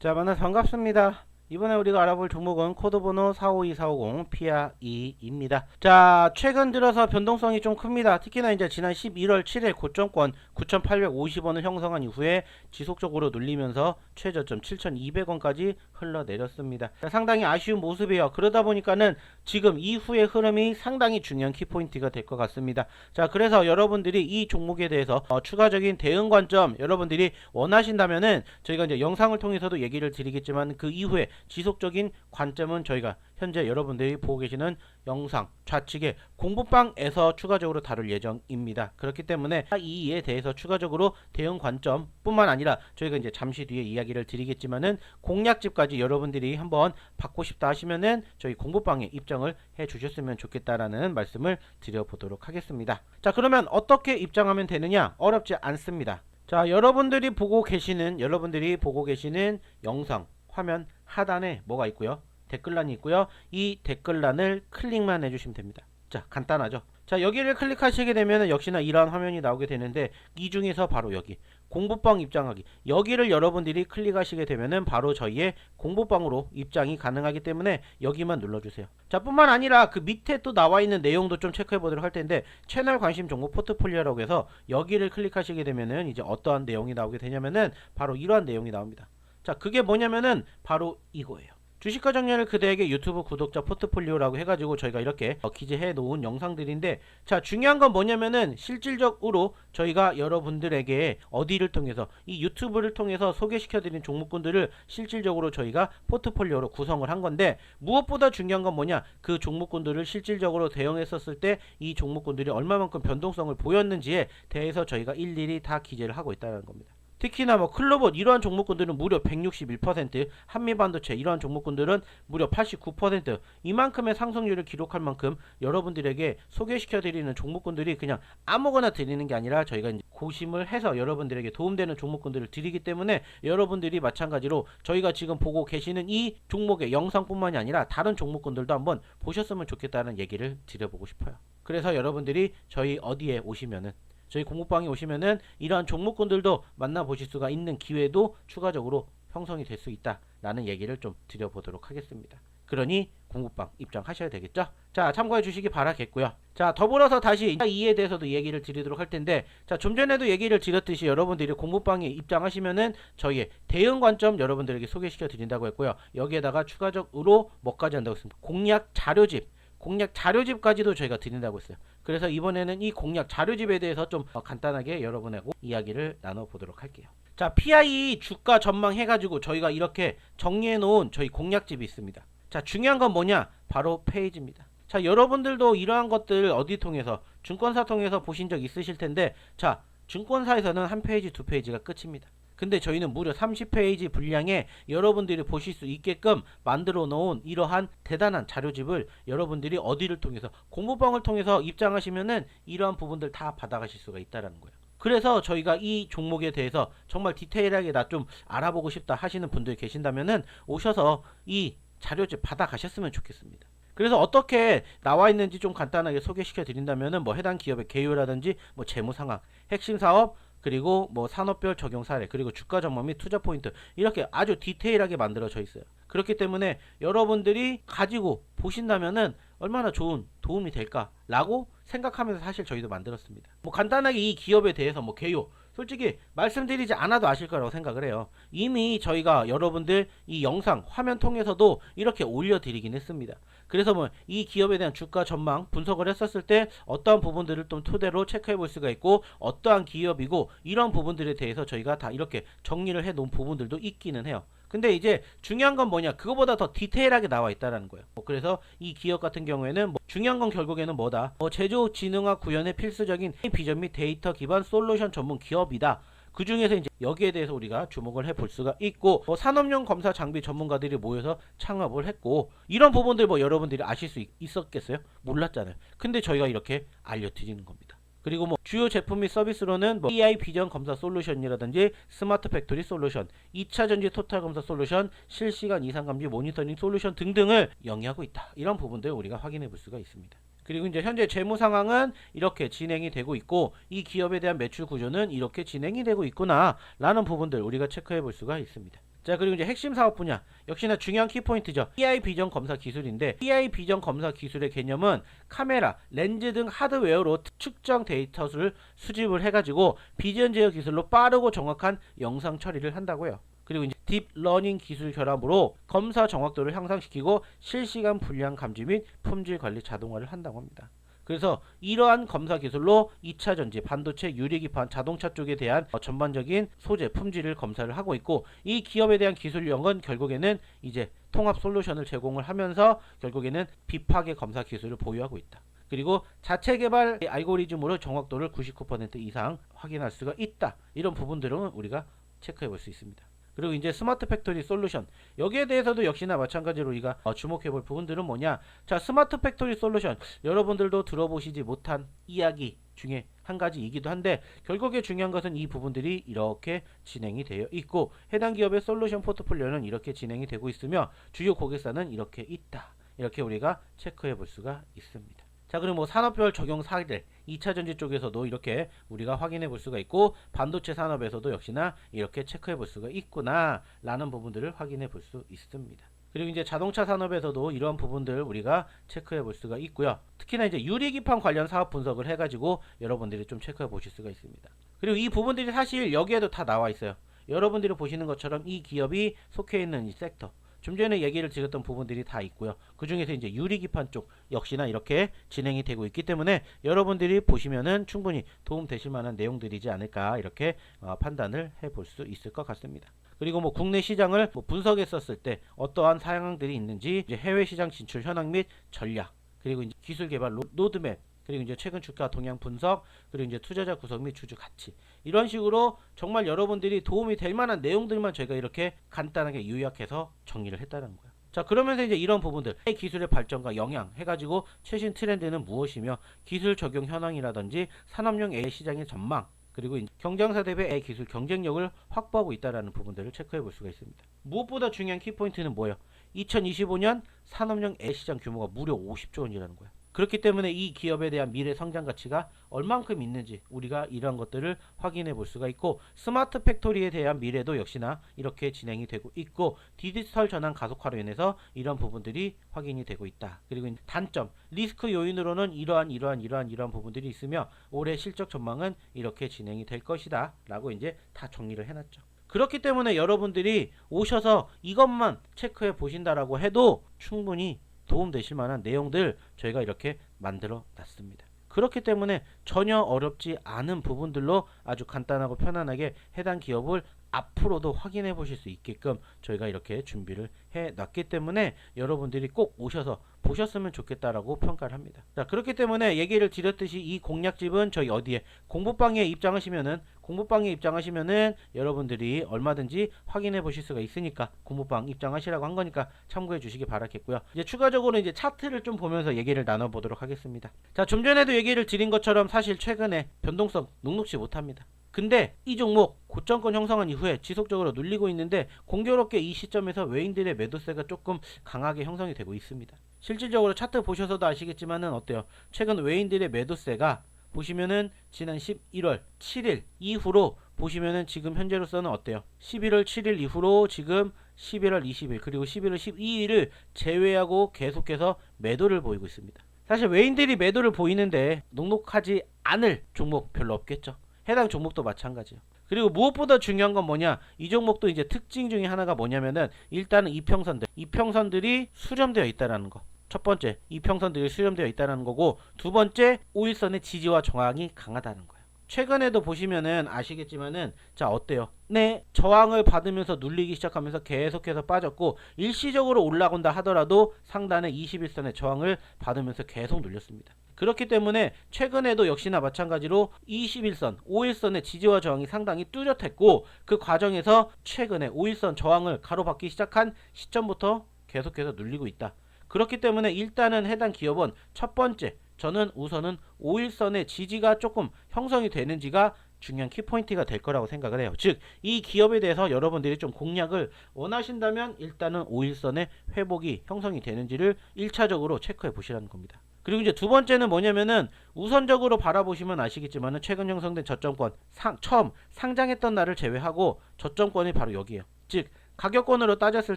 자, 만나서 반갑습니다. 이번에 우리가 알아볼 종목은 코드번호 452450 피아2입니다. 자, 최근 들어서 변동성이 좀 큽니다. 특히나 이제 지난 11월 7일 고점권 9,850원을 형성한 이후에 지속적으로 눌리면서 최저점 7,200원까지 흘러내렸습니다. 자, 상당히 아쉬운 모습이에요. 그러다 보니까는 지금 이후의 흐름이 상당히 중요한 키포인트가 될 것 같습니다. 자, 그래서 여러분들이 이 종목에 대해서 어, 추가적인 대응 관점 여러분들이 원하신다면은 저희가 이제 영상을 통해서도 얘기를 드리겠지만 그 이후에 지속적인 관점은 저희가 현재 여러분들이 보고 계시는 영상 좌측에 공부방에서 추가적으로 다룰 예정입니다. 그렇기 때문에 이에 대해서 추가적으로 대응 관점뿐만 아니라 저희가 이제 잠시 뒤에 이야기를 드리겠지만은 공략집까지 여러분들이 한번 받고 싶다 하시면은 저희 공부방에 입장을 해 주셨으면 좋겠다라는 말씀을 드려보도록 하겠습니다. 자, 그러면 어떻게 입장하면 되느냐? 어렵지 않습니다. 자, 여러분들이 보고 계시는 여러분들이 보고 계시는 영상 화면 하단에 뭐가 있고요? 댓글란이 있고요. 이 댓글란을 클릭만 해주시면 됩니다. 자, 간단하죠? 자, 여기를 클릭하시게 되면 역시나 이러한 화면이 나오게 되는데 이 중에서 바로 여기 공부방 입장하기 여기를 여러분들이 클릭하시게 되면은 바로 저희의 공부방으로 입장이 가능하기 때문에 여기만 눌러주세요. 자, 뿐만 아니라 그 밑에 또 나와 있는 내용도 좀 체크해 보도록 할 텐데 채널 관심 종목 포트폴리오라고 해서 여기를 클릭하시게 되면은 이제 어떠한 내용이 나오게 되냐면은 바로 이러한 내용이 나옵니다. 자, 그게 뭐냐면은 바로 이거예요. 주식과 정리를 그대에게 유튜브 구독자 포트폴리오라고 해가지고 저희가 이렇게 어, 기재해 놓은 영상들인데 자 중요한 건 뭐냐면은 실질적으로 저희가 여러분들에게 어디를 통해서 이 유튜브를 통해서 소개시켜 드린 종목군들을 실질적으로 저희가 포트폴리오로 구성을 한 건데 무엇보다 중요한 건 뭐냐 그 종목군들을 실질적으로 대응했었을 때 이 종목군들이 얼마만큼 변동성을 보였는지에 대해서 저희가 일일이 다 기재를 하고 있다는 겁니다. 특히나 뭐 클로봇 이러한 종목군들은 무려 161%, 한미반도체 이러한 종목군들은 무려 89% 이만큼의 상승률을 기록할 만큼 여러분들에게 소개시켜 드리는 종목군들이 그냥 아무거나 드리는 게 아니라 저희가 고심을 해서 여러분들에게 도움되는 종목군들을 드리기 때문에 여러분들이 마찬가지로 저희가 지금 보고 계시는 이 종목의 영상뿐만이 아니라 다른 종목군들도 한번 보셨으면 좋겠다는 얘기를 드려보고 싶어요. 그래서 여러분들이 저희 어디에 오시면은 저희 공부방에 오시면은 이러한 종목군들도 만나보실 수가 있는 기회도 추가적으로 형성이 될 수 있다라는 얘기를 좀 드려보도록 하겠습니다. 그러니 공부방 입장하셔야 되겠죠? 자, 참고해 주시기 바라겠고요. 자, 더불어서 다시 이에 대해서도 얘기를 드리도록 할 텐데, 자, 좀 전에도 얘기를 드렸듯이 여러분들이 공부방에 입장하시면은 저희의 대응 관점 여러분들에게 소개시켜 드린다고 했고요. 여기에다가 추가적으로 뭐까지 한다고 했습니다. 공략 자료집, 공략 자료집까지도 저희가 드린다고 했어요. 그래서 이번에는 이 공략 자료집에 대해서 좀 어, 간단하게 여러분하고 이야기를 나눠보도록 할게요. 자, PI 주가 전망 해가지고 저희가 이렇게 정리해 놓은 저희 공략집이 있습니다. 자, 중요한 건 뭐냐? 바로 페이지입니다. 자, 여러분들도 이러한 것들 어디 통해서 증권사 통해서 보신 적 있으실 텐데, 자, 증권사에서는 한 페이지, 두 페이지가 끝입니다. 근데 저희는 무려 30페이지 분량에 여러분들이 보실 수 있게끔 만들어 놓은 이러한 대단한 자료집을 여러분들이 어디를 통해서 공부방을 통해서 입장하시면은 이러한 부분들 다 받아가실 수가 있다라는 거예요. 그래서 저희가 이 종목에 대해서 정말 디테일하게 나 좀 알아보고 싶다 하시는 분들 계신다면은 오셔서 이 자료집 받아가셨으면 좋겠습니다. 그래서 어떻게 나와 있는지 좀 간단하게 소개시켜 드린다면은 뭐 해당 기업의 개요라든지 뭐 재무 상황, 핵심 사업 그리고 뭐 산업별 적용 사례 그리고 주가 전망 및 투자 포인트 이렇게 아주 디테일하게 만들어져 있어요. 그렇기 때문에 여러분들이 가지고 보신다면은 얼마나 좋은 도움이 될까라고 생각하면서 사실 저희도 만들었습니다. 뭐 간단하게 이 기업에 대해서 뭐 개요 솔직히 말씀드리지 않아도 아실 거라고 생각을 해요. 이미 저희가 여러분들 이 영상 화면 통해서도 이렇게 올려드리긴 했습니다. 그래서 뭐 이 기업에 대한 주가 전망 분석을 했었을 때 어떠한 부분들을 좀 토대로 체크해 볼 수가 있고 어떠한 기업이고 이런 부분들에 대해서 저희가 다 이렇게 정리를 해 놓은 부분들도 있기는 해요. 근데 이제 중요한 건 뭐냐? 그거보다 더 디테일하게 나와 있다라는 거예요. 뭐 그래서 이 기업 같은 경우에는 뭐 중요한 건 결국에는 뭐다? 뭐 제조 진흥화 구현의 필수적인 비전 및 데이터 기반 솔루션 전문 기업이다. 그 중에서 이제 여기에 대해서 우리가 주목을 해 볼 수가 있고 뭐 산업용 검사 장비 전문가들이 모여서 창업을 했고 이런 부분들 뭐 여러분들이 아실 수 있, 있었겠어요? 몰랐잖아요. 근데 저희가 이렇게 알려드리는 겁니다 그리고 뭐 주요 제품 및 서비스로는 뭐 AI 비전 검사 솔루션이라든지 스마트 팩토리 솔루션, 2차 전지 토탈 검사 솔루션, 실시간 이상 감지 모니터링 솔루션 등등을 영위하고 있다. 이런 부분들 우리가 확인해 볼 수가 있습니다. 그리고 이제 현재 재무 상황은 이렇게 진행이 되고 있고 이 기업에 대한 매출 구조는 이렇게 진행이 되고 있구나라는 부분들 우리가 체크해 볼 수가 있습니다. 자 그리고 이제 핵심 사업 분야 역시나 중요한 키포인트죠. AI 비전 검사 기술인데 AI 비전 검사 기술의 개념은 카메라, 렌즈 등 하드웨어로 측정 데이터를 수집을 해가지고 비전 제어 기술로 빠르고 정확한 영상 처리를 한다고요. 그리고 이제 딥 러닝 기술 결합으로 검사 정확도를 향상시키고 실시간 불량 감지 및 품질 관리 자동화를 한다고 합니다. 그래서 이러한 검사 기술로 2차 전지, 반도체, 유리기판, 자동차 쪽에 대한 어, 전반적인 소재, 품질을 검사를 하고 있고 이 기업에 대한 기술력은 결국에는 이제 통합 솔루션을 제공을 하면서 결국에는 비파괴 검사 기술을 보유하고 있다. 그리고 자체 개발 알고리즘으로 정확도를 99% 이상 확인할 수가 있다. 이런 부분들은 우리가 체크해 볼 수 있습니다. 그리고 이제 스마트 팩토리 솔루션. 여기에 대해서도 역시나 마찬가지로 우리가 어, 주목해 볼 부분들은 뭐냐? 자 스마트 팩토리 솔루션. 여러분들도 들어보시지 못한 이야기 중에 한 가지이기도 한데 결국에 중요한 것은 이 부분들이 이렇게 진행이 되어 있고 해당 기업의 솔루션 포트폴리오는 이렇게 진행이 되고 있으며 주요 고객사는 이렇게 있다. 이렇게 우리가 체크해 볼 수가 있습니다. 자 그리고 뭐 산업별 적용 사례 2차 전지 쪽에서도 이렇게 우리가 확인해 볼 수가 있고 반도체 산업에서도 역시나 이렇게 체크해 볼 수가 있구나 라는 부분들을 확인해 볼 수 있습니다. 그리고 이제 자동차 산업에서도 이러한 부분들 우리가 체크해 볼 수가 있고요. 특히나 이제 유리기판 관련 사업 분석을 해가지고 여러분들이 좀 체크해 보실 수가 있습니다. 그리고 이 부분들이 사실 여기에도 다 나와 있어요. 여러분들이 보시는 것처럼 이 기업이 속해 있는 이 섹터 좀 전에 얘기를 드렸던 부분들이 다 있고요. 그 중에서 이제 유리기판 쪽 역시나 이렇게 진행이 되고 있기 때문에 여러분들이 보시면은 충분히 도움 되실 만한 내용들이지 않을까 이렇게 어, 판단을 해볼 수 있을 것 같습니다. 그리고 뭐 국내 시장을 뭐 분석했었을 때 어떠한 사양들이 있는지 해외 시장 진출 현황 및 전략 그리고 기술 개발 로- 로드맵 그리고 이제 최근 주가 동향 분석 그리고 이제 투자자 구성 및 주주 가치 이런 식으로 정말 여러분들이 도움이 될 만한 내용들만 저희가 이렇게 간단하게 요약해서 정리를 했다는 거예요. 자 그러면서 이제 이런 부분들 기술의 발전과 영향 해가지고 최신 트렌드는 무엇이며 기술 적용 현황이라든지 산업용 AI 시장의 전망 그리고 경쟁사 대비 AI 기술 경쟁력을 확보하고 있다라는 부분들을 체크해 볼 수가 있습니다. 무엇보다 중요한 키포인트는 뭐예요? 2025년 산업용 AI 시장 규모가 무려 50조 원이라는 거예요. 그렇기 때문에 이 기업에 대한 미래 성장 가치가 얼만큼 있는지 우리가 이러한 것들을 확인해 볼 수가 있고 스마트 팩토리에 대한 미래도 역시나 이렇게 진행이 되고 있고 디지털 전환 가속화로 인해서 이런 부분들이 확인이 되고 있다. 그리고 단점 리스크 요인으로는 이러한 이러한 이러한 이러한 부분들이 있으며 올해 실적 전망은 이렇게 진행이 될 것이다. 라고 이제 다 정리를 해놨죠. 그렇기 때문에 여러분들이 오셔서 이것만 체크해 보신다라고 해도 충분히 도움 되실 만한 내용들 저희가 이렇게 만들어 놨습니다. 그렇기 때문에 전혀 어렵지 않은 부분들로 아주 간단하고 편안하게 해당 기업을 앞으로도 확인해 보실 수 있게끔 저희가 이렇게 준비를 해 놨기 때문에 여러분들이 꼭 오셔서 보셨으면 좋겠다라고 평가를 합니다. 자, 그렇기 때문에 얘기를 드렸듯이 이 공략집은 저희 어디에 공부방에 입장하시면은 공부방에 입장하시면은 여러분들이 얼마든지 확인해 보실 수가 있으니까 공부방 입장하시라고 한 거니까 참고해 주시기 바라겠고요. 이제 추가적으로 이제 차트를 좀 보면서 얘기를 나눠 보도록 하겠습니다. 자, 좀 전에도 얘기를 드린 것처럼 사실 최근에 변동성 녹록지 못합니다. 근데 이 종목 고점권 형성한 이후에 지속적으로 눌리고 있는데 공교롭게 이 시점에서 외인들의 매도세가 조금 강하게 형성이 되고 있습니다. 실질적으로 차트 보셔서도 아시겠지만은 어때요? 최근 외인들의 매도세가 보시면은 지난 11월 7일 이후로 보시면은 지금 현재로서는 어때요? 11월 7일 이후로 지금 11월 20일 그리고 11월 12일을 제외하고 계속해서 매도를 보이고 있습니다. 사실 외인들이 매도를 보이는데 녹록하지 않을 종목 별로 없겠죠. 해당 종목도 마찬가지예요. 그리고 무엇보다 중요한 건 뭐냐? 이 종목도 이제 특징 중에 하나가 뭐냐면은 일단은 이평선들, 이평선들이 수렴되어 있다라는 거. 첫 번째, 이평선들이 수렴되어 있다는 거고 두 번째, 5일선의 지지와 저항이 강하다는 거예요. 최근에도 보시면은 아시겠지만은 자 어때요? 네 저항을 받으면서 눌리기 시작하면서 계속해서 빠졌고 일시적으로 올라온다 하더라도 상단의 21선의 저항을 받으면서 계속 눌렸습니다. 그렇기 때문에 최근에도 역시나 마찬가지로 21선, 5일선의 지지와 저항이 상당히 뚜렷했고 그 과정에서 최근에 5일선 저항을 가로막기 시작한 시점부터 계속해서 눌리고 있다. 그렇기 때문에 일단은 해당 기업은 첫 번째 저는 우선은 5일선의 지지가 조금 형성이 되는지가 중요한 키포인트가 될 거라고 생각을 해요. 즉, 이 기업에 대해서 여러분들이 좀 공략을 원하신다면 일단은 5일선의 회복이 형성이 되는지를 1차적으로 체크해 보시라는 겁니다. 그리고 이제 두 번째는 뭐냐면은 우선적으로 바라보시면 아시겠지만은 최근 형성된 저점권 상, 처음 상장했던 날을 제외하고 저점권이 바로 여기에요. 즉 가격권으로 따졌을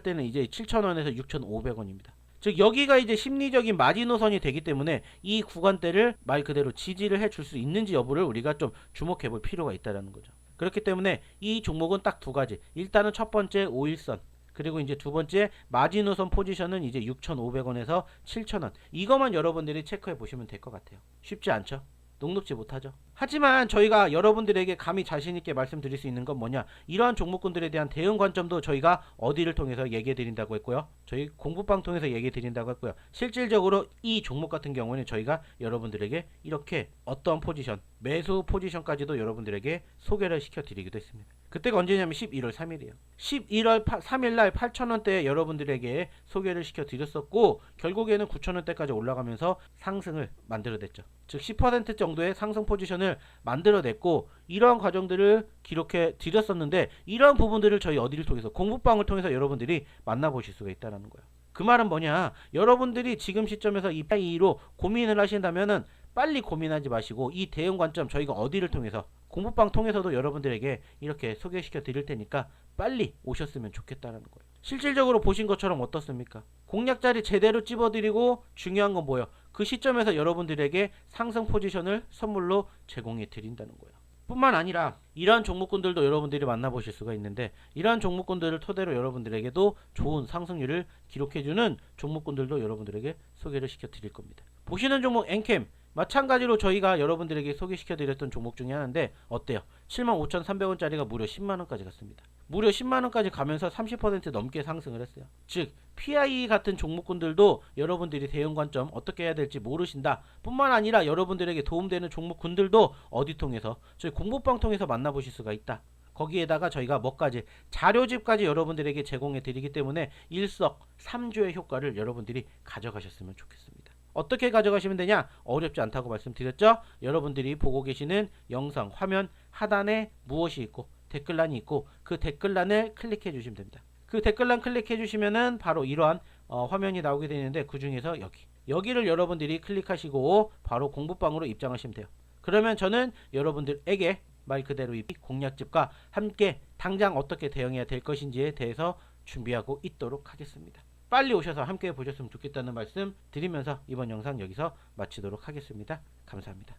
때는 이제 7,000원에서 6,500원입니다. 즉 여기가 이제 심리적인 마지노선이 되기 때문에 이 구간대를 말 그대로 지지를 해줄 수 있는지 여부를 우리가 좀 주목해 볼 필요가 있다라는 거죠. 그렇기 때문에 이 종목은 딱 두 가지. 일단은 첫 번째 5일선 그리고 이제 두 번째 마지노선 포지션은 이제 6,500원에서 7,000원. 이것만 여러분들이 체크해 보시면 될 것 같아요. 쉽지 않죠? 녹록지 못하죠. 하지만 저희가 여러분들에게 감히 자신 있게 말씀드릴 수 있는 건 뭐냐? 이러한 종목군들에 대한 대응 관점도 저희가 어디를 통해서 얘기해 드린다고 했고요. 저희 공부방 통해서 얘기해 드린다고 했고요. 실질적으로 이 종목 같은 경우는 저희가 여러분들에게 이렇게 어떤 포지션, 매수 포지션까지도 여러분들에게 소개를 시켜 드리기도 했습니다. 그때가 언제냐면 11월 3일이에요. 11월 3일 날 8,000원대에 여러분들에게 소개를 시켜 드렸었고 결국에는 9,000원대까지 올라가면서 상승을 만들어냈죠. 즉 10% 정도의 상승 포지션을 만들어냈고 이러한 과정들을 기록해 드렸었는데 이러한 부분들을 저희 어디를 통해서 공부방을 통해서 여러분들이 만나보실 수가 있다는 거예요. 그 말은 뭐냐? 여러분들이 지금 시점에서 이 파이로 고민을 하신다면은 빨리 고민하지 마시고 이 대응 관점 저희가 어디를 통해서 공부방 통해서도 여러분들에게 이렇게 소개시켜 드릴 테니까 빨리 오셨으면 좋겠다는 거예요. 실질적으로 보신 것처럼 어떻습니까? 공략 자리 제대로 찝어드리고 중요한 건 뭐예요? 그 시점에서 여러분들에게 상승 포지션을 선물로 제공해 드린다는 거예요. 뿐만 아니라 이러한 종목군들도 여러분들이 만나보실 수가 있는데 이러한 종목군들을 토대로 여러분들에게도 좋은 상승률을 기록해주는 종목군들도 여러분들에게 소개를 시켜 드릴 겁니다. 보시는 종목 엔캠 마찬가지로 저희가 여러분들에게 소개시켜 드렸던 종목 중에 하나인데 어때요? 75,300원짜리가 무려 10만원까지 갔습니다. 무려 10만원까지 가면서 30% 넘게 상승을 했어요. 즉 PI 같은 종목군들도 여러분들이 대응 관점 어떻게 해야 될지 모르신다. 뿐만 아니라 여러분들에게 도움되는 종목군들도 어디 통해서 저희 공부방 통해서 만나보실 수가 있다. 거기에다가 저희가 뭐까지 자료집까지 여러분들에게 제공해 드리기 때문에 일석삼조의 효과를 여러분들이 가져가셨으면 좋겠습니다. 어떻게 가져가시면 되냐? 어렵지 않다고 말씀드렸죠? 여러분들이 보고 계시는 영상 화면 하단에 무엇이 있고 댓글란이 있고 그 댓글란을 클릭해 주시면 됩니다. 그 댓글란 클릭해 주시면은 바로 이러한 어, 화면이 나오게 되는데 그 중에서 여기 여기를 여러분들이 클릭하시고 바로 공부방으로 입장하시면 돼요. 그러면 저는 여러분들에게 말 그대로 이 공략집과 함께 당장 어떻게 대응해야 될 것인지에 대해서 준비하고 있도록 하겠습니다. 빨리 오셔서 함께 보셨으면 좋겠다는 말씀 드리면서 이번 영상 여기서 마치도록 하겠습니다. 감사합니다.